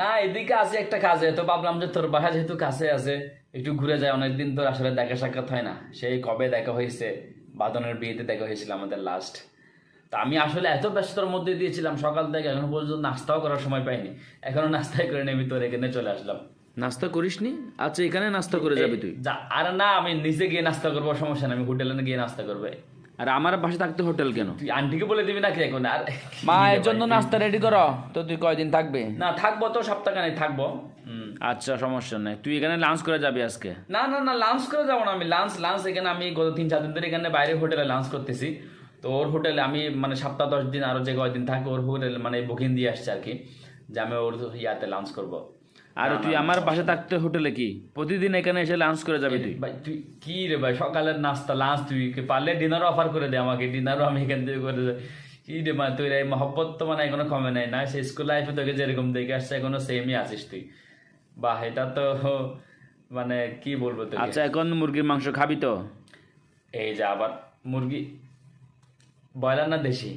না এদিকে আছে একটা কাজে তো ভাবলাম যে তোর বাসা যেহেতু কাছে আছে একটু ঘুরে যায় অনেকদিন তোর আসলে দেখা সাক্ষাৎ হয় না। সেই কবে দেখা হয়েছে? বাদনের বিয়েতে দেখা হয়েছিল আমাদের লাস্ট তা আমি আসলে এত ব্যস্ততার মধ্যে দিয়েছিলাম সকাল থেকে এখন পর্যন্ত নাস্তাও করার সময় পাইনি। এখনও নাস্তাই করে আমি তোর এখানে চলে আসলাম। নাস্তা করিসনি? আচ্ছা এখানে নাস্তা করে যাবি তুই? আর না আমি নিচে গিয়ে নাস্তা করব সমস্যা না আমি হোটেলে গিয়ে নাস্তা করবে। আর আমার বাসা থাকতে হোটেল কেন? তুই আন্টিকে বলে দিবি নাকি এখন? আর মা এর জন্য নাস্তা রেডি করো। তো তুই কয়দিন থাকবে? না থাকব তো সপ্তাহখানে থাকব। আচ্ছা সমস্যা নাই। তুই এখানে লাঞ্চ করে যাবি আজকে? না না না লাঞ্চ করে যাব না আমি। লাঞ্চ লাঞ্চ এখানে আমি গত তিন চার দিন ধরে এখানে বাইরে হোটেলে লাঞ্চ করতেছি। তো ওর হোটেলে আমি মানে সপ্তাহ দশ দিন আরও যে কয়দিন থাকে ওর হোটেলে মানে বুকিং দিয়ে আসছে আর কি। যে আমি ওর ইয়াতে লাঞ্চ করব। আর তুই আমার বাসা থাকতে হোটেলে কি? প্রতিদিন এখানে এসে লাঞ্চ করে যাবি তুই? ভাই তুই কি রে ভাই? সকালের নাস্তা লাঞ্চ তুই কি পারলে ডিনারও অফার করে দে আমাকে? ডিনারও আমি এখান থেকে করে দেব কি রে মানে তুই এই মহব্বত তো মানে এখনও কমে নাই না? সেই স্কুল লাইফে তোকে যেরকম দেখে আসছে এখনও সেমই আছিস তুই। বাহ এটা তো মানে কি বলব তুই আচ্ছা এখন মুরগির মাংস খাবি তো? এই যে আবার মুরগি ব্রয়লার না দেশি?